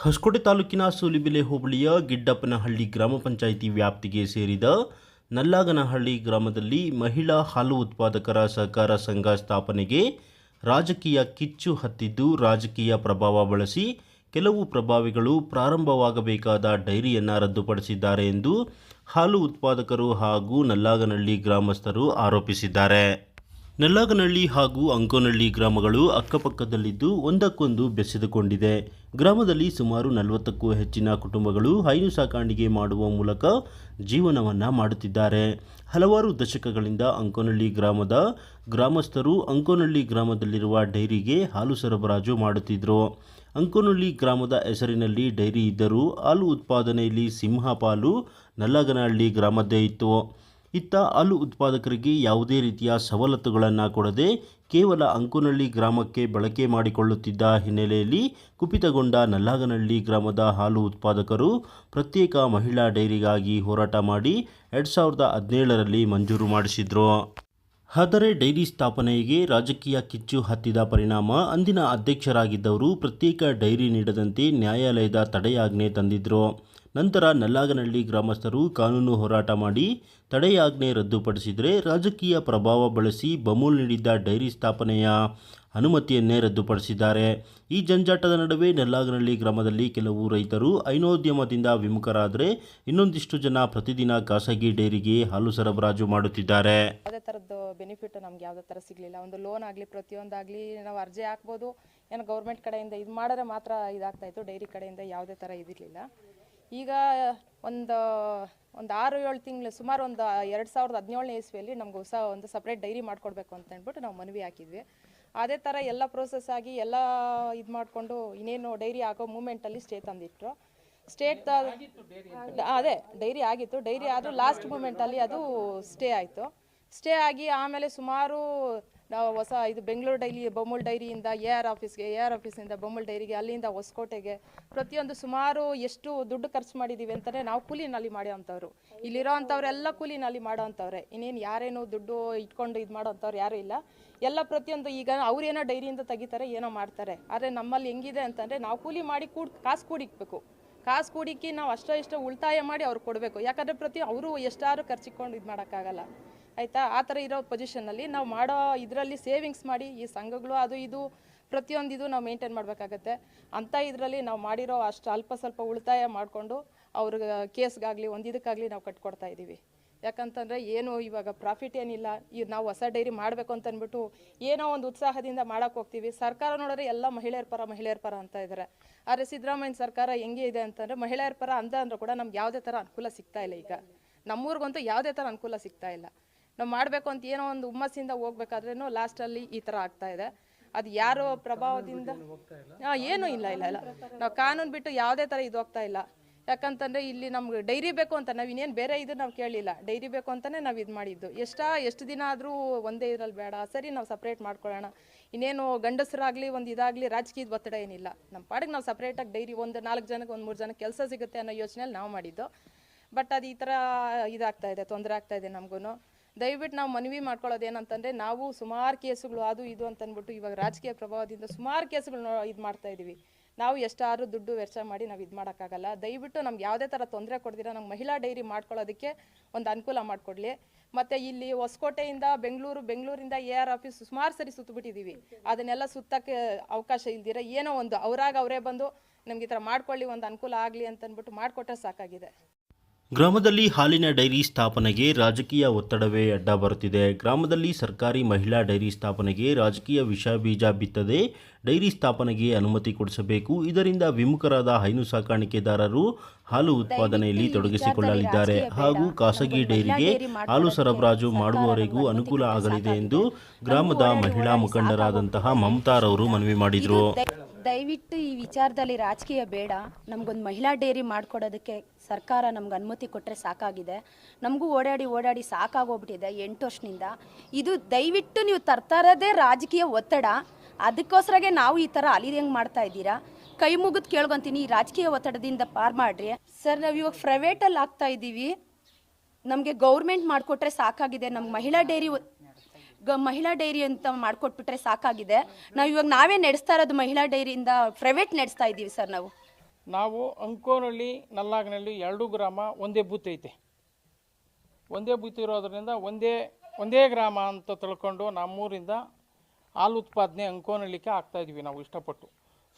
ಹೊಸಕೋಟೆ ತಾಲೂಕಿನ ಸೂಲಿಬೆಲೆ ಹೋಬಳಿಯ ಗಿಡ್ಡಪ್ಪನಹಳ್ಳಿ ಗ್ರಾಮ ಪಂಚಾಯಿತಿ ವ್ಯಾಪ್ತಿಗೆ ಸೇರಿದ ನಲ್ಲಾಗನಹಳ್ಳಿ ಗ್ರಾಮದಲ್ಲಿ ಮಹಿಳಾ ಹಾಲು ಉತ್ಪಾದಕರ ಸಹಕಾರ ಸಂಘ ಸ್ಥಾಪನೆಗೆ ರಾಜಕೀಯ ಕಿಚ್ಚು ಹತ್ತಿದ್ದು ರಾಜಕೀಯ ಪ್ರಭಾವ ಬಳಸಿ ಕೆಲವು ಪ್ರಭಾವಿಗಳು ಪ್ರಾರಂಭವಾಗಬೇಕಾದ ಡೈರಿಯನ್ನು ರದ್ದುಪಡಿಸಿದ್ದಾರೆ ಎಂದು ಹಾಲು ಉತ್ಪಾದಕರು ಹಾಗೂ ನಲ್ಲಾಗನಹಳ್ಳಿ ಗ್ರಾಮಸ್ಥರು ಆರೋಪಿಸಿದ್ದಾರೆ. ನೆಲ್ಲಾಗನಹಳ್ಳಿ ಹಾಗೂ ಅಂಕೋನಹಳ್ಳಿ ಗ್ರಾಮಗಳು ಅಕ್ಕಪಕ್ಕದಲ್ಲಿದ್ದು ಒಂದಕ್ಕೊಂದು ಬೆಸೆದುಕೊಂಡಿದೆ. ಗ್ರಾಮದಲ್ಲಿ ಸುಮಾರು ನಲವತ್ತಕ್ಕೂ ಹೆಚ್ಚಿನ ಕುಟುಂಬಗಳು ಹೈನು ಸಾಕಾಣಿಕೆ ಮಾಡುವ ಮೂಲಕ ಜೀವನವನ್ನು ಮಾಡುತ್ತಿದ್ದಾರೆ. ಹಲವಾರು ದಶಕಗಳಿಂದ ಅಂಕೋನಹಳ್ಳಿ ಗ್ರಾಮದ ಗ್ರಾಮಸ್ಥರು ಅಂಕೋನಹಳ್ಳಿ ಗ್ರಾಮದಲ್ಲಿರುವ ಡೈರಿಗೆ ಹಾಲು ಸರಬರಾಜು ಮಾಡುತ್ತಿದ್ದರು ಅಂಕೋನಹಳ್ಳಿ ಗ್ರಾಮದ ಹೆಸರಿನಲ್ಲಿ ಡೈರಿ ಇದ್ದರೂ ಹಾಲು ಉತ್ಪಾದನೆಯಲ್ಲಿ ಸಿಂಹ ಪಾಲು ನಲ್ಲಗನಹಳ್ಳಿ ಗ್ರಾಮದ್ದೇ ಇತ್ತು. ಇತ್ತ ಹಾಲು ಉತ್ಪಾದಕರಿಗೆ ಯಾವುದೇ ರೀತಿಯ ಸವಲತ್ತುಗಳನ್ನು ಕೊಡದೆ ಕೇವಲ ಅಂಕುನಳ್ಳಿ ಗ್ರಾಮಕ್ಕೆ ಬಳಕೆ ಮಾಡಿಕೊಳ್ಳುತ್ತಿದ್ದ ಹಿನ್ನೆಲೆಯಲ್ಲಿ ಕುಪಿತಗೊಂಡ ನಲ್ಲಾಗನಹಳ್ಳಿ ಗ್ರಾಮದ ಹಾಲು ಉತ್ಪಾದಕರು ಪ್ರತ್ಯೇಕ ಮಹಿಳಾ ಡೈರಿಗಾಗಿ ಹೋರಾಟ ಮಾಡಿ ಎರಡು ಸಾವಿರದ ಹದಿನೇಳರಲ್ಲಿ ಮಂಜೂರು ಮಾಡಿಸಿದ್ರು. ಆದರೆ ಡೈರಿ ಸ್ಥಾಪನೆಗೆ ರಾಜಕೀಯ ಕಿಚ್ಚು ಹತ್ತಿದ ಪರಿಣಾಮ ಅಂದಿನ ಅಧ್ಯಕ್ಷರಾಗಿದ್ದವರು ಪ್ರತ್ಯೇಕ ಡೈರಿ ನೀಡದಂತೆ ನ್ಯಾಯಾಲಯದ ತಡೆಯಾಜ್ಞೆ ತಂದಿದ್ದರು ನಂತರ ನಲ್ಲಾಗನಹಳ್ಳಿ ಗ್ರಾಮಸ್ಥರು ಕಾನೂನು ಹೋರಾಟ ಮಾಡಿ ತಡೆಯಾಜ್ಞೆ ರದ್ದುಪಡಿಸಿದರೆ ರಾಜಕೀಯ ಪ್ರಭಾವ ಬಳಸಿ ಬಮೂಲ್ ನೀಡಿದ್ದ ಡೈರಿ ಸ್ಥಾಪನೆಯ ಅನುಮತಿಯನ್ನೇ ರದ್ದುಪಡಿಸಿದ್ದಾರೆ. ಈ ಜಂಜಾಟದ ನಡುವೆ ನೆಲ್ಲಾಗನಹಳ್ಳಿ ಗ್ರಾಮದಲ್ಲಿ ಕೆಲವು ರೈತರು ಹೈನೋದ್ಯಮದಿಂದ ವಿಮುಖರಾದರೆ ಇನ್ನೊಂದಿಷ್ಟು ಜನ ಪ್ರತಿದಿನ ಖಾಸಗಿ ಡೈರಿಗೆ ಹಾಲು ಸರಬರಾಜು ಮಾಡುತ್ತಿದ್ದಾರೆ. ಯಾವುದೇ ಥರದ್ದು ಬೆನಿಫಿಟ್ ನಮ್ಗೆ ಯಾವುದೇ ಥರ ಸಿಗಲಿಲ್ಲ. ಒಂದು ಲೋನ್ ಆಗಲಿ, ಪ್ರತಿಯೊಂದಾಗಲಿ ನಾವು ಅರ್ಜಿ ಹಾಕ್ಬೋದು. ಏನೋ ಗೌರ್ಮೆಂಟ್ ಕಡೆಯಿಂದ ಇದು ಮಾಡಿದ್ರೆ ಮಾತ್ರ ಇದಾಗ್ತಾಯಿತ್ತು ಡೈರಿ ಕಡೆಯಿಂದ ಯಾವುದೇ ಥರ ಇದಿರಲಿಲ್ಲ. ಈಗ ಒಂದು ಒಂದು ಆರು ಏಳು ತಿಂಗಳು ಸುಮಾರು ಒಂದು ಎರಡು ಸಾವಿರದ ಹದಿನೇಳನೇ ಇಸ್ವಿಯಲ್ಲಿ ನಮ್ಗೆ ಹೊಸ ಒಂದು ಸಪ್ರೇಟ್ ಡೈರಿ ಮಾಡಿಕೊಡ್ಬೇಕು ಅಂತ ಅಂದ್ಬಿಟ್ಟು ನಾವು ಮನವಿ ಹಾಕಿದ್ವಿ. ಅದೇ ಥರ ಎಲ್ಲ ಪ್ರೋಸೆಸ್ ಆಗಿ ಎಲ್ಲ ಇದು ಮಾಡಿಕೊಂಡು ಇನ್ನೇನು ಡೈರಿ ಆಗೋ ಮೂಮೆಂಟಲ್ಲಿ ಸ್ಟೇ ತಂದಿಟ್ರು. ಸ್ಟೇಟ್ ಅದೇ ಡೈರಿ ಆಗಿತ್ತು. ಡೈರಿ ಆದರೂ ಲಾಸ್ಟ್ ಮೂಮೆಂಟಲ್ಲಿ ಅದು ಸ್ಟೇ ಆಯಿತು. ಸ್ಟೇ ಆಗಿ ಆಮೇಲೆ ಸುಮಾರು ನಾವು ಹೊಸ ಇದು ಬೆಂಗಳೂರು ಡೈಲಿ ಬೊಮ್ಮಲ್ ಡೈರಿಯಿಂದ ಎ ಆರ್ ಆಫೀಸ್ಗೆ, ಎ ಆರ್ ಆಫೀಸಿಂದ ಬೊಮ್ಮಲ್ ಡೈರಿಗೆ, ಅಲ್ಲಿಂದ ಹೊಸಕೋಟೆಗೆ ಪ್ರತಿಯೊಂದು ಸುಮಾರು ಎಷ್ಟು ದುಡ್ಡು ಖರ್ಚು ಮಾಡಿದ್ದೀವಿ ಅಂತಲೇ ನಾವು ಕೂಲಿನಲ್ಲಿ ಮಾಡೋವಂಥವ್ರು ಇಲ್ಲಿರೋ ಅಂಥವ್ರೆಲ್ಲ ಕೂಲಿನಲ್ಲಿ ಮಾಡೋವಂಥವ್ರೆ ಇನ್ನೇನು ಯಾರೇನು ದುಡ್ಡು ಇಟ್ಕೊಂಡು ಇದು ಮಾಡೋವಂಥವ್ರು ಯಾರೂ ಇಲ್ಲ. ಎಲ್ಲ ಪ್ರತಿಯೊಂದು ಈಗ ಅವ್ರೇನೋ ಡೈರಿಯಿಂದ ತೆಗಿತಾರೆ, ಏನೋ ಮಾಡ್ತಾರೆ. ಆದರೆ ನಮ್ಮಲ್ಲಿ ಹೆಂಗಿದೆ ಅಂತಂದರೆ ನಾವು ಕೂಲಿ ಮಾಡಿ ಕೂಡ, ಕಾಸು ಕೂಡಿಕ್ಬೇಕು. ಕಾಸು ಕೂಡಿಕ್ಕಿ ನಾವು ಅಷ್ಟೋ ಇಷ್ಟೋ ಉಳಿತಾಯ ಮಾಡಿ ಅವ್ರು ಕೊಡಬೇಕು. ಯಾಕಂದರೆ ಪ್ರತಿ ಅವರು ಎಷ್ಟಾರು ಖರ್ಚಿಕೊಂಡು ಇದು ಮಾಡೋಕ್ಕಾಗಲ್ಲ. ಆಯಿತಾ? ಆ ಥರ ಇರೋ ಪೊಸಿಷನಲ್ಲಿ ನಾವು ಮಾಡೋ ಇದರಲ್ಲಿ ಸೇವಿಂಗ್ಸ್ ಮಾಡಿ, ಈ ಸಂಘಗಳು ಅದು ಇದು, ಪ್ರತಿಯೊಂದು ಇದು ನಾವು ಮೇಂಟೈನ್ ಮಾಡಬೇಕಾಗತ್ತೆ. ಅಂಥ ಇದರಲ್ಲಿ ನಾವು ಮಾಡಿರೋ ಅಷ್ಟು ಅಲ್ಪ ಸ್ವಲ್ಪ ಉಳಿತಾಯ ಮಾಡಿಕೊಂಡು ಅವ್ರಿಗೆ ಕೇಸ್ಗಾಗಲಿ, ಒಂದು ಇದಕ್ಕಾಗಲಿ ನಾವು ಕಟ್ಕೊಡ್ತಾ ಇದ್ದೀವಿ ಯಾಕಂತಂದರೆ ಏನು ಇವಾಗ ಪ್ರಾಫಿಟ್ ಏನಿಲ್ಲ ಈಗ ನಾವು ಹೊಸ ಡೈರಿ ಮಾಡಬೇಕು ಅಂತ ಅಂದ್ಬಿಟ್ಟು ಏನೋ ಒಂದು ಉತ್ಸಾಹದಿಂದ ಮಾಡೋಕೆ ಹೋಗ್ತೀವಿ. ಸರ್ಕಾರ ನೋಡಿದ್ರೆ ಎಲ್ಲ ಮಹಿಳೆಯರ ಪರ ಮಹಿಳೆಯರ ಪರ ಅಂತ ಇದ್ದಾರೆ ಆದರೆ ಸಿದ್ದರಾಮಯ್ಯ ಸರ್ಕಾರ ಹೆಂಗೆ ಇದೆ ಅಂತಂದರೆ ಮಹಿಳೆಯರ ಪರ ಅಂದ ಅಂದರೂ ಕೂಡ ನಮ್ಗೆ ಯಾವುದೇ ಥರ ಅನುಕೂಲ ಸಿಗ್ತಾ ಇಲ್ಲ ಈಗ. ನಮ್ಮೂರಿಗಂತೂ ಯಾವುದೇ ಥರ ಅನುಕೂಲ ಸಿಗ್ತಾ ಇಲ್ಲ. ನಾವು ಮಾಡಬೇಕು ಅಂತ ಏನೋ ಒಂದು ಹುಮ್ಮಸ್ಸಿಂದ ಹೋಗ್ಬೇಕಾದ್ರೂ ಲಾಸ್ಟಲ್ಲಿ ಈ ಥರ ಆಗ್ತಾ ಇದೆ. ಅದು ಯಾರೋ ಪ್ರಭಾವದಿಂದ ಏನು ಏನೂ ಇಲ್ಲ ಇಲ್ಲ ಇಲ್ಲ. ನಾವು ಕಾನೂನು ಬಿಟ್ಟು ಯಾವುದೇ ಥರ ಇದು ಹೋಗ್ತಾ ಇಲ್ಲ. ಯಾಕಂತಂದರೆ ಇಲ್ಲಿ ನಮ್ಗೆ ಡೈರಿ ಬೇಕು ಅಂತ ನಾವು ಇನ್ನೇನು ಬೇರೆ ಇದು ನಾವು ಕೇಳಲಿಲ್ಲ ಡೈರಿ ಬೇಕು ಅಂತಲೇ ನಾವು ಇದು ಮಾಡಿದ್ದು. ಎಷ್ಟಾ ಎಷ್ಟು ದಿನ ಆದರೂ ಒಂದೇ ಇದ್ರಲ್ಲಿ ಬೇಡ. ಸರಿ ನಾವು ಸಪ್ರೇಟ್ ಮಾಡ್ಕೊಳ್ಳೋಣ. ಇನ್ನೇನು ಗಂಡಸರಾಗಲಿ ಒಂದು ಇದಾಗಲಿ ರಾಜಕೀಯದ ಒತ್ತಡ ಏನಿಲ್ಲ. ನಮ್ಮ ಪಾಡಿಗೆ ನಾವು ಸಪ್ರೇಟಾಗಿ ಡೈರಿ ಒಂದು ನಾಲ್ಕು ಜನಕ್ಕೆ ಒಂದು ಮೂರು ಜನಕ್ಕೆ ಕೆಲಸ ಸಿಗುತ್ತೆ ಅನ್ನೋ ಯೋಚನೆಯಲ್ಲಿ ನಾವು ಮಾಡಿದ್ದು. ಬಟ್ ಅದು ಈ ಥರ ಇದಾಗ್ತಾ ಇದೆ ತೊಂದರೆ ಆಗ್ತಾ ಇದೆ ನಮಗೂ ದಯವಿಟ್ಟು ನಾವು ಮನವಿ ಮಾಡ್ಕೊಳ್ಳೋದು ಏನಂತಂದರೆ ನಾವು ಸುಮಾರು ಕೇಸುಗಳು ಅದು ಇದು ಅಂತ ಅಂದ್ಬಿಟ್ಟು ಇವಾಗ ರಾಜಕೀಯ ಪ್ರಭಾವದಿಂದ ಸುಮಾರು ಕೇಸುಗಳು ಇದು ಮಾಡ್ತಾ ಇದ್ದೀವಿ ನಾವು ಎಷ್ಟಾದ್ರೂ ದುಡ್ಡು ವೆಚ್ಚ ಮಾಡಿ ನಾವು ಇದು ಮಾಡೋಕ್ಕಾಗಲ್ಲ. ದಯವಿಟ್ಟು ನಮ್ಗೆ ಯಾವುದೇ ಥರ ತೊಂದರೆ ಕೊಡ್ದಿರ ನಮ್ಗೆ ಮಹಿಳಾ ಡೈರಿ ಮಾಡ್ಕೊಳ್ಳೋದಕ್ಕೆ ಒಂದು ಅನುಕೂಲ ಮಾಡಿಕೊಡ್ಲಿ. ಮತ್ತು ಇಲ್ಲಿ ಹೊಸಕೋಟೆಯಿಂದ ಬೆಂಗಳೂರು, ಬೆಂಗಳೂರಿಂದ ಎ ಆರ್ ಆಫೀಸ್ ಸುಮಾರು ಸರಿ ಸುತ್ತಬಿಟ್ಟಿದ್ದೀವಿ ಅದನ್ನೆಲ್ಲ ಸುತ್ತಕ್ಕೆ ಅವಕಾಶ ಇಲ್ದಿರ ಏನೋ ಒಂದು ಅವರಾಗ ಅವರೇ ಬಂದು ನಮ್ಗೆ ಈ ಥರ ಮಾಡ್ಕೊಳ್ಳಿ, ಒಂದು ಅನುಕೂಲ ಆಗಲಿ ಅಂತಂದ್ಬಿಟ್ಟು ಮಾಡಿಕೊಟ್ರೆ ಸಾಕಾಗಿದೆ. ಗ್ರಾಮದಲ್ಲಿ ಹಾಲಿನ ಡೈರಿ ಸ್ಥಾಪನೆಗೆ ರಾಜಕೀಯ ಒತ್ತಡವೇ ಅಡ್ಡ ಬರುತ್ತಿದೆ. ಗ್ರಾಮದಲ್ಲಿ ಸರ್ಕಾರಿ ಮಹಿಳಾ ಡೈರಿ ಸ್ಥಾಪನೆಗೆ ರಾಜಕೀಯ ವಿಷ ಬೀಜ ಬಿತ್ತದೆ ಡೈರಿ ಸ್ಥಾಪನೆಗೆ ಅನುಮತಿ ಕೊಡಿಸಬೇಕು. ಇದರಿಂದ ವಿಮುಖರಾದ ಹೈನು ಸಾಕಾಣಿಕೆದಾರರು ಹಾಲು ಉತ್ಪಾದನೆಯಲ್ಲಿ ತೊಡಗಿಸಿಕೊಳ್ಳಲಿದ್ದಾರೆ. ಹಾಗೂ ಖಾಸಗಿ ಡೈರಿಗೆ ಹಾಲು ಸರಬರಾಜು ಮಾಡುವವರೆಗೂ ಅನುಕೂಲ ಆಗಲಿದೆ ಎಂದು ಗ್ರಾಮದ ಮಹಿಳಾ ಮುಖಂಡರಾದಂತಹ ಮಮತಾರವರು ಮನವಿ ಮಾಡಿದರು. ದಯವಿಟ್ಟು ಈ ವಿಚಾರದಲ್ಲಿ ರಾಜಕೀಯ ಬೇಡ. ನಮಗೊಂದು ಮಹಿಳಾ ಡೇರಿ ಮಾಡಿಕೊಡೋದಕ್ಕೆ ಸರ್ಕಾರ ನಮ್ಗೆ ಅನುಮತಿ ಕೊಟ್ಟರೆ ಸಾಕಾಗಿದೆ. ನಮಗೂ ಓಡಾಡಿ ಓಡಾಡಿ ಸಾಕಾಗೋಗ್ಬಿಟ್ಟಿದೆ ಎಂಟು ವರ್ಷದಿಂದ. ಇದು ದಯವಿಟ್ಟು ನೀವು ತರ್ತಾರದೇ ರಾಜಕೀಯ ಒತ್ತಡ. ಅದಕ್ಕೋಸ್ಕರಗೆ ನಾವು ಈ ಥರ ಅಲಿದಂಗೆ ಮಾಡ್ತಾ ಇದ್ದೀರಾ? ಕೈ ಮುಗಿದು ಕೇಳ್ಕೊಂತೀನಿ, ಈ ರಾಜಕೀಯ ಒತ್ತಡದಿಂದ ಪಾರ್ ಮಾಡ್ರಿ. ಸರ್, ನಾವು ಇವಾಗ ಪ್ರೈವೇಟಲ್ಲಿ ಆಗ್ತಾ ಇದ್ದೀವಿ. ನಮಗೆ ಗೌರ್ಮೆಂಟ್ ಮಾಡಿಕೊಟ್ರೆ ಸಾಕಾಗಿದೆ. ನಮ್ಗೆ ಮಹಿಳಾ ಡೈರಿ ಗ ಮಹಿಳಾ ಡೈರಿ ಅಂತ ಮಾಡ್ಕೊಟ್ಬಿಟ್ರೆ ಸಾಕಾಗಿದೆ. ನಾವು ಇವಾಗ ನಾವೇ ನಡೆಸ್ತಾ ಇರೋದು ಮಹಿಳಾ ಡೈರಿಯಿಂದ ಪ್ರೈವೇಟ್ ನಡೆಸ್ತಾ ಇದ್ದೀವಿ ಸರ್ ನಾವು. ನಾವು ಅಂಕೋನಹಳ್ಳಿ ನಲ್ಲಾಗನಹಳ್ಳಿ ಎರಡೂ ಗ್ರಾಮ ಒಂದೇ ಬೂತ್ ಐತೆ. ಒಂದೇ ಬೂತ್ ಇರೋದ್ರಿಂದ ಒಂದೇ ಒಂದೇ ಗ್ರಾಮ ಅಂತ ತಿಳ್ಕೊಂಡು ನಮ್ಮೂರಿಂದ ಹಾಲು ಉತ್ಪಾದನೆ ಅಂಕೋನಹಳ್ಳಿಗೆ ಇದ್ದೀವಿ ನಾವು ಇಷ್ಟಪಟ್ಟು.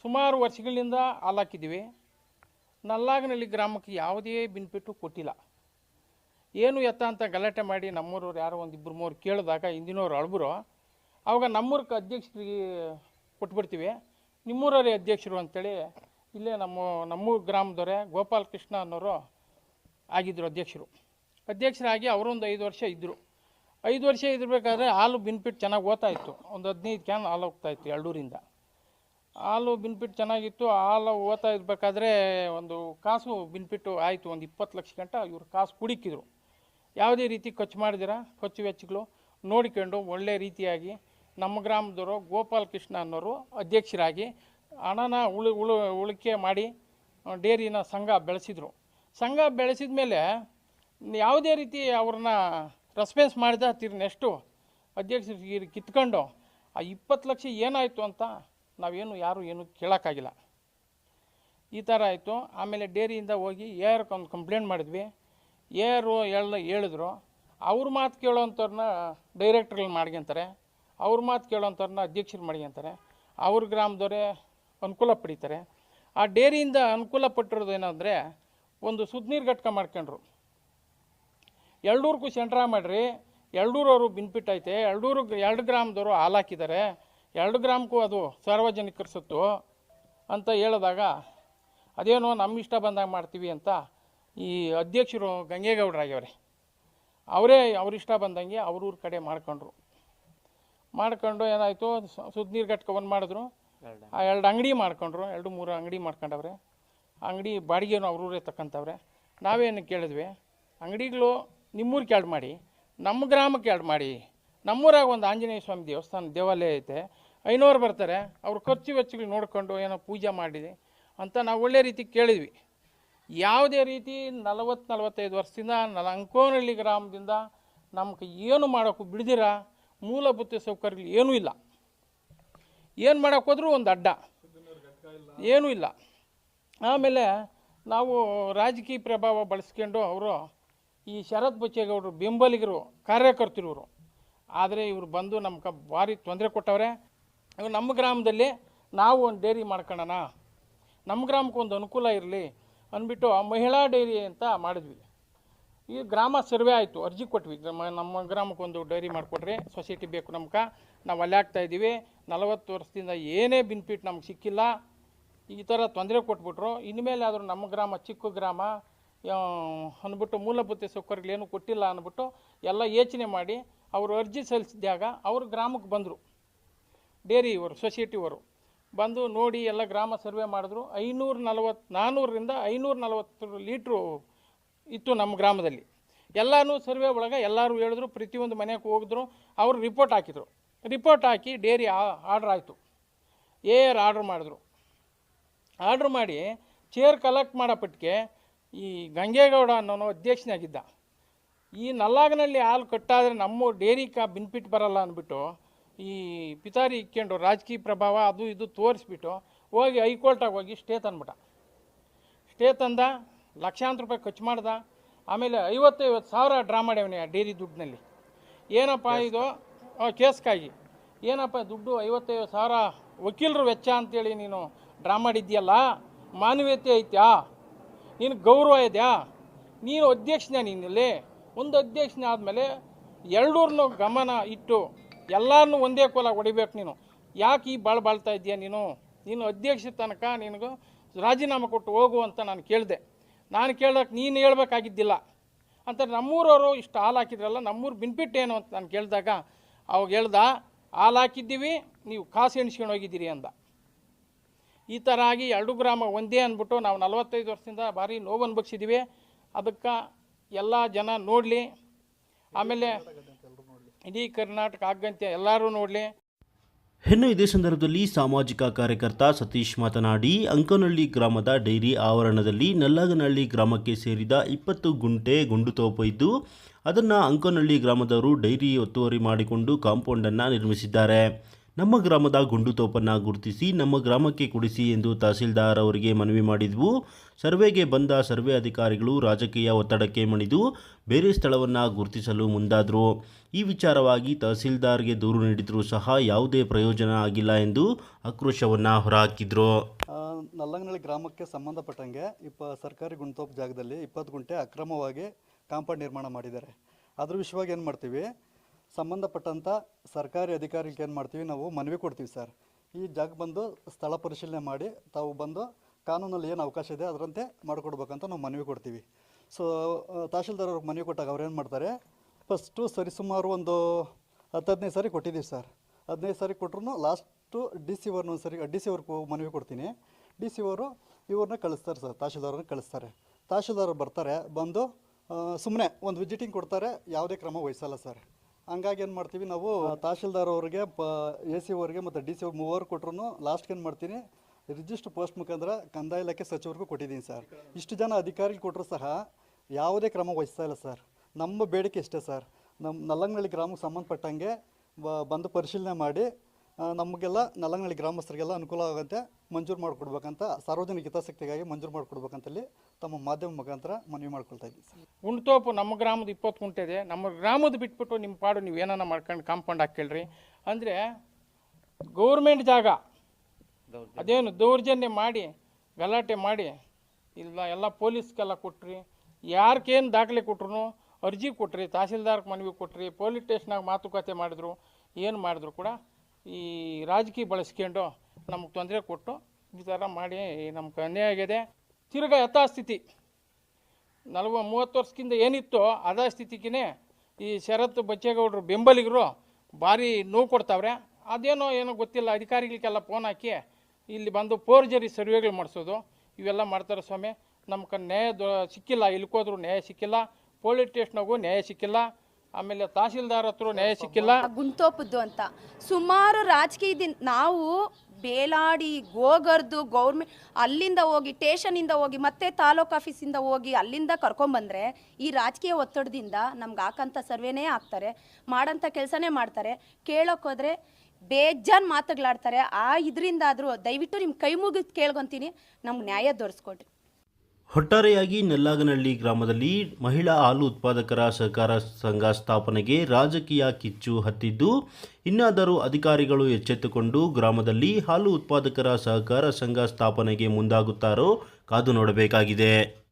ಸುಮಾರು ವರ್ಷಗಳಿಂದ ಹಾಲು ಹಾಕಿದ್ದೀವಿ. ನಲ್ಲಾಗನಹಳ್ಳಿ ಗ್ರಾಮಕ್ಕೆ ಯಾವುದೇ ಬೆನಿಫಿಟ್ಟು ಕೊಟ್ಟಿಲ್ಲ. ಏನು ಎತ್ತ ಅಂತ ಗಲಾಟೆ ಮಾಡಿ ನಮ್ಮೂರವ್ರು ಯಾರೋ ಒಂದು ಇಬ್ಬರು ಮೂರು ಕೇಳಿದಾಗ ಹಿಂದಿನವ್ರು ಅಳ್ಬರು, ಅವಾಗ ನಮ್ಮೂರಕ್ಕೆ ಅಧ್ಯಕ್ಷರಿಗೆ ಕೊಟ್ಬಿಡ್ತೀವಿ. ನಿಮ್ಮೂರವರೇ ಅಧ್ಯಕ್ಷರು ಅಂಥೇಳಿ ಇಲ್ಲೇ ನಮ್ಮ ನಮ್ಮೂರು ಗ್ರಾಮದವರೇ ಗೋಪಾಲ್ ಕೃಷ್ಣ ಅನ್ನೋರು ಆಗಿದ್ದರು ಅಧ್ಯಕ್ಷರು. ಅಧ್ಯಕ್ಷರಾಗಿ ಅವರೊಂದು ಐದು ವರ್ಷ ಇದ್ದರು ಐದು ವರ್ಷ ಇದ್ರಬೇಕಾದ್ರೆ ಹಾಲು ಬಿನ್ಪಿಟ್ ಚೆನ್ನಾಗಿ ಓದ್ತಾ ಇತ್ತು. ಒಂದು ಹದಿನೈದು ಕ್ಯಾನ್ ಹಾಲು ಹೋಗ್ತಾ ಇತ್ತು ಎರಡೂರಿಂದ. ಹಾಲು ಬಿನ್ಪಿಟ್ ಚೆನ್ನಾಗಿತ್ತು. ಹಾಲು ಓದ್ತಾ ಇರಬೇಕಾದ್ರೆ ಒಂದು ಕಾಸು ಬಿನ್ಪಿಟ್ಟು ಆಯಿತು. ಒಂದು ಇಪ್ಪತ್ತು ಲಕ್ಷ ಗಂಟ ಇವರು ಕಾಸು ಕುಡಿಕಿದ್ರು ಯಾವುದೇ ರೀತಿ ಖರ್ಚು ಮಾಡಿದಿರಾ ಖರ್ಚು ವೆಚ್ಚಗಳು ನೋಡಿಕೊಂಡು ಒಳ್ಳೆ ರೀತಿಯಾಗಿ ನಮ್ಮ ಗ್ರಾಮದವರು ಗೋಪಾಲ್ ಕೃಷ್ಣ ಅನ್ನೋರು ಅಧ್ಯಕ್ಷರಾಗಿ ಹಣನ ಉಳು ಉಳು, ಉಳಿಕೆ ಮಾಡಿ ಡೇರಿನ ಸಂಘ ಬೆಳೆಸಿದರು. ಸಂಘ ಬೆಳೆಸಿದ ಮೇಲೆ ಯಾವುದೇ ರೀತಿ ಅವ್ರನ್ನ ರೆಸ್ಪೆನ್ಸ್ ಮಾಡಿದ ತಿರ್ ನೆಕ್ಸ್ಟು ಅಧ್ಯಕ್ಷರಿಗೆ ಕಿತ್ಕೊಂಡು, ಆ ಇಪ್ಪತ್ತು ಲಕ್ಷ ಏನಾಯಿತು ಅಂತ ನಾವೇನು ಯಾರು ಏನು ಕೇಳೋಕ್ಕಾಗಿಲ್ಲ. ಈ ಥರ ಆಯಿತು. ಆಮೇಲೆ ಡೇರಿಯಿಂದ ಹೋಗಿ ಎ ಒಂದು ಕಂಪ್ಲೇಂಟ್ ಮಾಡಿದ್ವಿ. ಎಳ್ಳ ಎಲ್ಲ ಹೇಳಿದ್ರು, ಅವ್ರ ಮಾತು ಕೇಳೋವಂಥವ್ರನ್ನ ಡೈರೆಕ್ಟ್ರಲ್ಲಿ ಮಾಡ್ಕೊಂತಾರೆ ಅವ್ರ ಮಾತು ಕೇಳೋಂಥವ್ರನ್ನ ಅಧ್ಯಕ್ಷರು ಮಾಡ್ಕೊಂತಾರೆ ಅವ್ರ ಗ್ರಾಮದವರೇ ಅನುಕೂಲ ಪಡೀತಾರೆ. ಆ ಡೇರಿಯಿಂದ ಅನುಕೂಲ ಪಟ್ಟಿರೋದು ಏನಂದರೆ, ಒಂದು ಸುದ್ನೀರು ಘಟಕ ಮಾಡ್ಕೊಂಡ್ರು. ಎರಡೂರ್ಗೂ ಸೆಂಟ್ರ ಮಾಡಿರಿ ಎರಡೂರವರು ಬೆನಿಫಿಟ್ ಐತೆ ಎಳ್ಳೂರು ಎರಡು ಗ್ರಾಮದವರು ಹಾಲು ಹಾಕಿದ್ದಾರೆ ಎರಡು ಗ್ರಾಮಕ್ಕೂ ಅದು ಸಾರ್ವಜನಿಕರ ಸತ್ತು ಅಂತ ಹೇಳಿದಾಗ, ಅದೇನೋ ನಮ್ಮ ಇಷ್ಟ ಬಂದಾಗ ಮಾಡ್ತೀವಿ ಅಂತ ಈ ಅಧ್ಯಕ್ಷರು ಗಂಗೇಗೌಡರಾಗ್ಯವ್ರೆ. ಅವರೇ ಅವರಿಷ್ಟ ಬಂದಂಗೆ ಅವ್ರೂರ ಕಡೆ ಮಾಡ್ಕೊಂಡ್ರು. ಮಾಡ್ಕೊಂಡು ಏನಾಯಿತು ಸುದ್ನೀರು ನೀರು ಒಂದು ಮಾಡಿದ್ರು. ಆ ಎರಡು ಅಂಗಡಿ ಮಾಡ್ಕೊಂಡ್ರು ಎರಡು ಮೂರು ಅಂಗಡಿ ಮಾಡ್ಕೊಂಡವ್ರೆ. ಅಂಗಡಿ ಬಾಡಿಗೆನೂ ಅವ್ರೂರೇ ತಕ್ಕಂಥವ್ರೆ ನಾವೇನು ಕೇಳಿದ್ವಿ ಅಂಗಡಿಗಳು ನಿಮ್ಮೂರಿಗೆ ಎರಡು ಮಾಡಿ ನಮ್ಮ ಗ್ರಾಮಕ್ಕೆ ಎರಡು ಮಾಡಿ ನಮ್ಮೂರಾಗ ಒಂದು ಆಂಜನೇಯ ಸ್ವಾಮಿ ದೇವಸ್ಥಾನ ದೇವಾಲಯ ಐತೆ ಐನೂರು ಬರ್ತಾರೆ ಅವ್ರ ಖರ್ಚು ವೆಚ್ಚಗಳು ನೋಡಿಕೊಂಡು ಏನೋ ಪೂಜೆ ಮಾಡಿದೆ ಅಂತ ನಾವು ಒಳ್ಳೆ ರೀತಿ ಕೇಳಿದ್ವಿ. ಯಾವುದೇ ರೀತಿ ನಲವತ್ತು ನಲವತ್ತೈದು ವರ್ಷದಿಂದ ನಲ ಅಂಕೋನಹಳ್ಳಿ ಗ್ರಾಮದಿಂದ ನಮ್ಗೆ ಏನು ಮಾಡೋಕ್ಕೂ ಬಿಡ್ದಿರ, ಮೂಲಭೂತ ಸೌಕರ್ಯಗಳು ಏನೂ ಇಲ್ಲ. ಏನು ಮಾಡೋಕೆ ಹೋದರೂ ಒಂದು ಅಡ್ಡ. ಏನೂ ಇಲ್ಲ. ಆಮೇಲೆ ನಾವು ರಾಜಕೀಯ ಪ್ರಭಾವ ಬಳಸ್ಕೊಂಡು ಅವರು ಈ ಶರತ್ ಬಚ್ಚೇಗೌಡರು ಬೆಂಬಲಿಗರು, ಕಾರ್ಯಕರ್ತರು ಇವರು. ಆದರೆ ಇವರು ಬಂದು ನಮ್ಗೆ ಭಾರಿ ತೊಂದರೆ ಕೊಟ್ಟವ್ರೆ. ನಮ್ಮ ಗ್ರಾಮದಲ್ಲಿ ನಾವು ಒಂದು ಡೇರಿ ಮಾಡ್ಕೊಳ್ಳೋಣ ನಮ್ಮ ಗ್ರಾಮಕ್ಕೆ ಒಂದು ಅನುಕೂಲ ಇರಲಿ. ಅಂದ್ಬಿಟ್ಟು ಆ ಮಹಿಳಾ ಡೈರಿ ಅಂತ ಮಾಡಿದ್ವಿ. ಈ ಗ್ರಾಮ ಸರ್ವೆ ಆಯಿತು, ಅರ್ಜಿ ಕೊಟ್ವಿ. ಗ್ರಾಮ ನಮ್ಮ ಗ್ರಾಮಕ್ಕೊಂದು ಡೈರಿ ಮಾಡಿಕೊಡ್ರಿ, ಸೊಸೈಟಿ ಬೇಕು ನಮ್ಗೆ ನಾವು ಅಲ್ಲಿ ಆಗ್ತಾ ಇದ್ದೀವಿ. ನಲವತ್ತು ವರ್ಷದಿಂದ ಏನೇ ಬೆನಿಫಿಟ್ ನಮ್ಗೆ ಸಿಕ್ಕಿಲ್ಲ. ಈ ಥರ ತೊಂದರೆ ಕೊಟ್ಬಿಟ್ರು. ಇನ್ಮೇಲೆ ಆದರೂ ನಮ್ಮ ಗ್ರಾಮ ಚಿಕ್ಕ ಗ್ರಾಮ ಅಂದ್ಬಿಟ್ಟು ಮೂಲಭೂತ ಸೌಕರ್ಯಗಳೇನು ಕೊಟ್ಟಿಲ್ಲ ಅಂದ್ಬಿಟ್ಟು ಎಲ್ಲ ಯೋಚನೆ ಮಾಡಿ, ಅವರು ಅರ್ಜಿ ಸಲ್ಲಿಸಿದಾಗ ಅವರು ಗ್ರಾಮಕ್ಕೆ ಬಂದರು. ಡೇರಿ ಇವರು ಸೊಸೈಟಿಯವರು ಬಂದು ನೋಡಿ ಎಲ್ಲ ಗ್ರಾಮ ಸರ್ವೆ ಮಾಡಿದ್ರು. ಐನೂರ ನಲವತ್ತು ನಾನ್ನೂರರಿಂದ ಐನೂರ ನಲವತ್ತು ಲೀಟ್ರು ಇತ್ತು ನಮ್ಮ ಗ್ರಾಮದಲ್ಲಿ. ಎಲ್ಲನೂ ಸರ್ವೆ ಒಳಗೆ ಎಲ್ಲರೂ ಹೇಳಿದ್ರು, ಪ್ರತಿಯೊಂದು ಮನೆಗೆ ಹೋಗಿದ್ರು, ಅವರು ರಿಪೋರ್ಟ್ ಹಾಕಿದ್ರು. ರಿಪೋರ್ಟ್ ಹಾಕಿ ಡೇರಿ ಆರ್ಡ್ರ್ ಆಯಿತು. ಎ ಆರ್ ಆರ್ಡ್ರ್ ಮಾಡಿದ್ರು. ಆರ್ಡ್ರ್ ಮಾಡಿ ಚೇರ್ ಕಲೆಕ್ಟ್ ಮಾಡೋಪಟ್ಟಿಗೆ ಈ ಗಂಗೇಗೌಡ ಅನ್ನೋನು ಅಧ್ಯಕ್ಷನಾಗಿದ್ದ. ಈ ನಲ್ಲಾಗನಲ್ಲಿ ಹಾಲು ಕಟ್ಟಾದರೆ ನಮ್ಮ ಡೇರಿ ಕಾ ಬೆನಿಫಿಟ್ ಬರಲ್ಲ ಅಂದ್ಬಿಟ್ಟು ಈ ಪಿತಾರಿ ಇಕ್ಕೊಂಡು ರಾಜಕೀಯ ಪ್ರಭಾವ ಅದು ಇದು ತೋರಿಸ್ಬಿಟ್ಟು ಹೋಗಿ ಹೈಕೋರ್ಟಾಗಿ ಹೋಗಿ ಸ್ಟೇ ತಂದ್ಬಿಟ್ಟ. ಸ್ಟೇ ತಂದ ಲಕ್ಷಾಂತರ ರೂಪಾಯಿ ಖರ್ಚು ಮಾಡ್ದ ಆಮೇಲೆ ಐವತ್ತೈವತ್ತು ಸಾವಿರ ಡ್ರಾ ಮಾಡ್ಯವನೇ ಆ ಡೈರಿ ದುಡ್ಡಿನಲ್ಲಿ. ಏನಪ್ಪ ಇದು? ಕೇಸ್ಗಾಗಿ ಏನಪ್ಪ ದುಡ್ಡು ಐವತ್ತೈವತ್ತು ಸಾವಿರ ವಕೀಲರು ವೆಚ್ಚ ಅಂತೇಳಿ ನೀನು ಡ್ರಾ ಮಾಡಿದ್ಯಲ್ಲ ಮಾನವೀಯತೆ ಐತ್ಯಾ? ನೀನು ಗೌರವ ಇದೆಯಾ? ನೀನು ಅಧ್ಯಕ್ಷನೇ ನಿನ್ನಲ್ಲಿ ಒಂದು ಅಧ್ಯಕ್ಷನ ಆದಮೇಲೆ ಎರಡೂರ್ನು ಗಮನ ಇಟ್ಟು ಎಲ್ಲರನ್ನೂ ಒಂದೇ ಕೋಲ ಹೊಡಿಬೇಕು ನೀನು. ಯಾಕೆ ಈ ಬಾಳ್ ಬಾಳ್ತಾ ಇದೆಯಾ ನೀನು? ನೀನು ಅಧ್ಯಕ್ಷ ತನಕ ನಿನಗೂ ರಾಜೀನಾಮೆ ಕೊಟ್ಟು ಹೋಗು ಅಂತ ನಾನು ಕೇಳಿದೆ. ನಾನು ಕೇಳೋಕೆ ನೀನು ಹೇಳ್ಬೇಕಾಗಿದ್ದಿಲ್ಲ. ಅಂತ ನಮ್ಮೂರವರು ಇಷ್ಟು ಹಾಲು ಹಾಕಿದ್ರಲ್ಲ, ನಮ್ಮೂರು ಬೆನಿಫಿಟ್ ಏನು ಅಂತ ನಾನು ಕೇಳಿದಾಗ, ಅವಾಗ ಹೇಳ್ದ, ಹಾಲು ಹಾಕಿದ್ದೀವಿ, ನೀವು ಕಾಸು ಎಣಿಸ್ಕೊಂಡು ಹೋಗಿದ್ದೀರಿ ಅಂದ. ಈ ಥರ ಆಗಿ ಎರಡು ಗ್ರಾಮ ಒಂದೇ ಅಂದ್ಬಿಟ್ಟು ನಾವು ನಲವತ್ತೈದು ವರ್ಷದಿಂದ ಭಾರಿ ನೋವು ಅನುಭವಿಸಿದ್ದೀವಿ ಅದಕ್ಕೆ ಎಲ್ಲ ಜನ ನೋಡಲಿ. ಆಮೇಲೆ ಇಡೀ ಕರ್ನಾಟಕ ಆಗಂತೆ ಎಲ್ಲರೂ ನೋಡಲಿ. ಇನ್ನು ಇದೇ ಸಂದರ್ಭದಲ್ಲಿ ಸಾಮಾಜಿಕ ಕಾರ್ಯಕರ್ತ ಸತೀಶ್ ಮಾತನಾಡಿ, ಅಂಕನಹಳ್ಳಿ ಗ್ರಾಮದ ಡೈರಿ ಆವರಣದಲ್ಲಿ ನಲ್ಲಗನಹಳ್ಳಿ ಗ್ರಾಮಕ್ಕೆ ಸೇರಿದ ಇಪ್ಪತ್ತು ಗುಂಟೆ ಗುಂಡುತೋಪು ಇದ್ದು ಅದನ್ನು ಅಂಕನಹಳ್ಳಿ ಗ್ರಾಮದವರು ಡೈರಿ ಒತ್ತುವರಿ ಮಾಡಿಕೊಂಡು ಕಾಂಪೌಂಡನ್ನು ನಿರ್ಮಿಸಿದ್ದಾರೆ. ನಮ್ಮ ಗ್ರಾಮದ ಗುಂಡು ತೋಪನ್ನು ಗುರುತಿಸಿ, ನಮ್ಮ ಗ್ರಾಮಕ್ಕೆ ಕೊಡಿಸಿ ಎಂದು ತಹಸೀಲ್ದಾರ್ ಅವರಿಗೆ ಮನವಿ ಮಾಡಿದ್ವು. ಸರ್ವೆಗೆ ಬಂದ ಸರ್ವೆ ಅಧಿಕಾರಿಗಳು ರಾಜಕೀಯ ಒತ್ತಡಕ್ಕೆ ಮಣಿದು ಬೇರೆ ಸ್ಥಳವನ್ನು ಗುರುತಿಸಲು ಮುಂದಾದರು. ಈ ವಿಚಾರವಾಗಿ ತಹಸೀಲ್ದಾರ್ಗೆ ದೂರು ನೀಡಿದರೂ ಸಹ ಯಾವುದೇ ಪ್ರಯೋಜನ ಆಗಿಲ್ಲ ಎಂದು ಆಕ್ರೋಶವನ್ನು ಹೊರಹಾಕಿದ್ರು. ನಲ್ಲಂಗನಹಳ್ಳಿ ಗ್ರಾಮಕ್ಕೆ ಸಂಬಂಧಪಟ್ಟಂಗೆ ಇಪ್ಪ, ಸರ್ಕಾರಿ ಗುಂಡ್ತೋಪ್ ಜಾಗದಲ್ಲಿ ಇಪ್ಪತ್ತು ಗುಂಟೆ ಅಕ್ರಮವಾಗಿ ಕಾಂಪೌಂಡ್ ನಿರ್ಮಾಣ ಮಾಡಿದ್ದಾರೆ. ಅದ್ರ ವಿಷಯವಾಗಿ ಏನು ಮಾಡ್ತೀವಿ? ಸಂಬಂಧಪಟ್ಟಂಥ ಸರ್ಕಾರಿ ಅಧಿಕಾರಿಗಳಿಗೆ ಏನು ಮಾಡ್ತೀವಿ, ನಾವು ಮನವಿ ಕೊಡ್ತೀವಿ ಸರ್. ಈ ಜಾಗ ಬಂದು ಸ್ಥಳ ಪರಿಶೀಲನೆ ಮಾಡಿ, ತಾವು ಬಂದು ಕಾನೂನಲ್ಲಿ ಏನು ಅವಕಾಶ ಇದೆ ಅದರಂತೆ ಮಾಡಿಕೊಡ್ಬೇಕಂತ ನಾವು ಮನವಿ ಕೊಡ್ತೀವಿ. ಸೊ ತಹಶೀಲ್ದಾರ್ ಅವ್ರಿಗೆ ಮನವಿ ಕೊಟ್ಟಾಗ ಅವ್ರು ಏನು ಮಾಡ್ತಾರೆ ಫಸ್ಟು ಸರಿಸುಮಾರು ಒಂದು ಹತ್ತು ಹದಿನೈದು ಸಾರಿ ಕೊಟ್ಟಿದ್ದೀವಿ ಸರ್. ಹದಿನೈದು ಸಾರಿ ಕೊಟ್ಟರು ಲಾಸ್ಟು ಡಿ ಸಿ ಅವ್ರನ್ನ ಸರಿ ಡಿ ಸಿ ಅವ್ರಿಗೆ ಮನವಿ ಕೊಡ್ತೀನಿ. ಡಿ ಸಿ ಅವರು ಇವ್ರನ್ನ ಕಳಿಸ್ತಾರೆ ಸರ್ ತಹಶೀಲ್ದಾರನ್ನ ಕಳಿಸ್ತಾರೆ. ತಹಶೀಲ್ದಾರ್ ಬರ್ತಾರೆ, ಬಂದು ಸುಮ್ಮನೆ ಒಂದು ವಿಸಿಟಿಂಗ್ ಕೊಡ್ತಾರೆ, ಯಾವುದೇ ಕ್ರಮ ವಹಿಸಲ್ಲ ಸರ್. ಹಂಗಾಗಿ ಏನು ಮಾಡ್ತೀವಿ ನಾವು ತಹಶೀಲ್ದಾರ್ ಅವ್ರಿಗೆ ಪ ಎ ಸಿ ಅವರಿಗೆ ಮತ್ತು ಡಿ ಸಿ ಅವ್ರು ಮೂವರು ಕೊಟ್ರು ಲಾಸ್ಟ್ಗೆ ಏನು ಮಾಡ್ತೀನಿ ರಿಜಿಸ್ಟರ್ ಪೋಸ್ಟ್ ಮುಖಾಂತರ ಕಂದಾಯ ಇಲಾಖೆ ಸಚಿವರಿಗೂ ಕೊಟ್ಟಿದ್ದೀನಿ ಸರ್ ಇಷ್ಟು ಜನ ಅಧಿಕಾರಿಗಳು ಕೊಟ್ಟರು ಸಹ ಯಾವುದೇ ಕ್ರಮ ವಹಿಸ್ತಾ ಇಲ್ಲ ಸರ್ ನಮ್ಮ ಬೇಡಿಕೆ ಇಷ್ಟೇ ಸರ್ ನಮ್ಮ ನಲ್ಲಂಗನಳ್ಳಿ ಗ್ರಾಮಕ್ಕೆ ಸಂಬಂಧಪಟ್ಟಂಗೆ ಬಂದು ಪರಿಶೀಲನೆ ಮಾಡಿ ನಮಗೆಲ್ಲ ನಲ್ಲಂಗನಳ್ಳಿ ಗ್ರಾಮಸ್ಥರಿಗೆಲ್ಲ ಅನುಕೂಲ ಆಗುತ್ತೆ ಮಂಜೂರು ಮಾಡಿಕೊಡ್ಬೇಕಂತ ಸಾರ್ವಜನಿಕ ಹಿತಾಸಕ್ತಿಗಾಗಿ ಮಂಜೂರು ಮಾಡಿಕೊಡ್ಬೇಕಂತಲ್ಲಿ ತಮ್ಮ ಮಾಧ್ಯಮ ಮುಖಾಂತರ ಮನವಿ ಮಾಡ್ಕೊಳ್ತಾ ಇದ್ದೀವಿ ಸರ್. ಗುಂಡ್ತೋಪು ನಮ್ಮ ಗ್ರಾಮದ ಇಪ್ಪತ್ತು ಗುಂಟೆ ಇದೆ. ನಮ್ಮ ಗ್ರಾಮದ ಬಿಟ್ಬಿಟ್ಟು ನಿಮ್ಮ ಪಾಡು ನೀವು ಏನಾನ ಮಾಡ್ಕೊಂಡು ಕಾಂಪೌಂಡ್ ಹಾಕ್ಕೊಳ್ರಿ. ಅಂದರೆ ಗೌರ್ಮೆಂಟ್ ಜಾಗ ಅದೇನು ದೌರ್ಜನ್ಯ ಮಾಡಿ ಗಲಾಟೆ ಮಾಡಿ ಇಲ್ಲ ಎಲ್ಲ ಪೊಲೀಸ್ಗೆಲ್ಲ ಕೊಟ್ರಿ ಯಾರ್ಕೇನು ದಾಖಲೆ ಕೊಟ್ರು ಅರ್ಜಿ ಕೊಟ್ರಿ ತಹಸೀಲ್ದಾರ್ಗೆ ಮನವಿ ಕೊಟ್ರಿ ಪೊಲೀಸ್ ಸ್ಟೇಷನಾಗ ಮಾತುಕತೆ ಮಾಡಿದ್ರು ಏನು ಮಾಡಿದ್ರು ಕೂಡ ಈ ರಾಜಕೀಯ ಬಳಸ್ಕೊಂಡು ನಮಗೆ ತೊಂದರೆ ಕೊಟ್ಟು ಈ ಥರ ಮಾಡಿ ನಮ್ಗೆ ಅನ್ಯಾಯ ಆಗಿದೆ. ತಿರ್ಗಾ ಯಥಾಸ್ಥಿತಿ. ನಲ್ವ ಮೂವತ್ತು ವರ್ಷಕ್ಕಿಂತ ಏನಿತ್ತೋ ಅದೇ ಸ್ಥಿತಿಗೇ ಈ ಶರತ್ ಬಚ್ಚೇಗೌಡರು ಬೆಂಬಲಿಗರು ಭಾರಿ ನೋವು ಕೊಡ್ತಾವ್ರೆ. ಅದೇನೋ ಏನೋ ಗೊತ್ತಿಲ್ಲ, ಅಧಿಕಾರಿಗಳಿಗೆಲ್ಲ ಫೋನ್ ಹಾಕಿ ಇಲ್ಲಿ ಬಂದು ಪೋರ್ಜರಿ ಸರ್ವೆಗಳು ಮಾಡಿಸೋದು. ಇವೆಲ್ಲ ಮಾಡ್ತಾರೆ ಸ್ವಾಮಿ. ನಮ್ಗೆ ನ್ಯಾಯ ಸಿಕ್ಕಿಲ್ಲ, ಇಲ್ಕೋದ್ರು ನ್ಯಾಯ ಸಿಕ್ಕಿಲ್ಲ. ಪೊಲೀಸ್ ಸ್ಟೇಷನ್ಗೂ ನ್ಯಾಯ ಸಿಕ್ಕಿಲ್ಲ. ಆಮೇಲೆ ತಹಶೀಲ್ದಾರ್ ಹತ್ರ ನ್ಯಾಯ ಸಿಕ್ಕಿಲ್ಲ. ಗುಂತೋಪದ್ದು ಅಂತ. ಸುಮಾರು ರಾಜಕೀಯದಿಂದ ನಾವು ಬೇಲಾಡಿ ಗೋಗರ್ದು ಗೌರ್ಮೆಂಟ್ ಅಲ್ಲಿಂದ ಹೋಗಿ ಟೇಷನಿಂದ ಹೋಗಿ ಮತ್ತೆ ತಾಲೂಕು ಆಫೀಸಿಂದ ಹೋಗಿ ಅಲ್ಲಿಂದ ಕರ್ಕೊಂಬಂದ್ರೆ ಈ ರಾಜಕೀಯ ಒತ್ತಡದಿಂದ ನಮ್ಗೆ ಹಾಕಂಥ ಸರ್ವೇನೇ ಆಗ್ತಾರೆ. ಮಾಡೋಂಥ ಕೆಲಸನೇ ಮಾಡ್ತಾರೆ. ಕೇಳೋಕ್ಕೋದ್ರೆ ಬೇಜಾನ್ ಮಾತುಗಳಾಡ್ತಾರೆ. ಆ ಇದರಿಂದಾದರೂ ದಯವಿಟ್ಟು ನಿಮ್ಮ ಕೈ ಮುಗಿದು ಕೇಳ್ಕೊಂತೀನಿ. ನಮ್ಗೆ ನ್ಯಾಯ ದೊರಸ್ಕೊಡ್ರಿ. ಒಟ್ಟಾರೆಯಾಗಿ ನೆಲ್ಲಾಗನಹಳ್ಳಿ ಗ್ರಾಮದಲ್ಲಿ ಮಹಿಳಾ ಹಾಲು ಉತ್ಪಾದಕರ ಸಹಕಾರ ಸಂಘ ಸ್ಥಾಪನೆಗೆ ರಾಜಕೀಯ ಕಿಚ್ಚು ಹತ್ತಿದ್ದು, ಇನ್ನಾದರೂ ಅಧಿಕಾರಿಗಳು ಎಚ್ಚೆತ್ತುಕೊಂಡು ಗ್ರಾಮದಲ್ಲಿ ಹಾಲು ಉತ್ಪಾದಕರ ಸಹಕಾರ ಸಂಘ ಸ್ಥಾಪನೆಗೆ ಮುಂದಾಗುತ್ತಾರೋ ಕಾದು ನೋಡಬೇಕಾಗಿದೆ.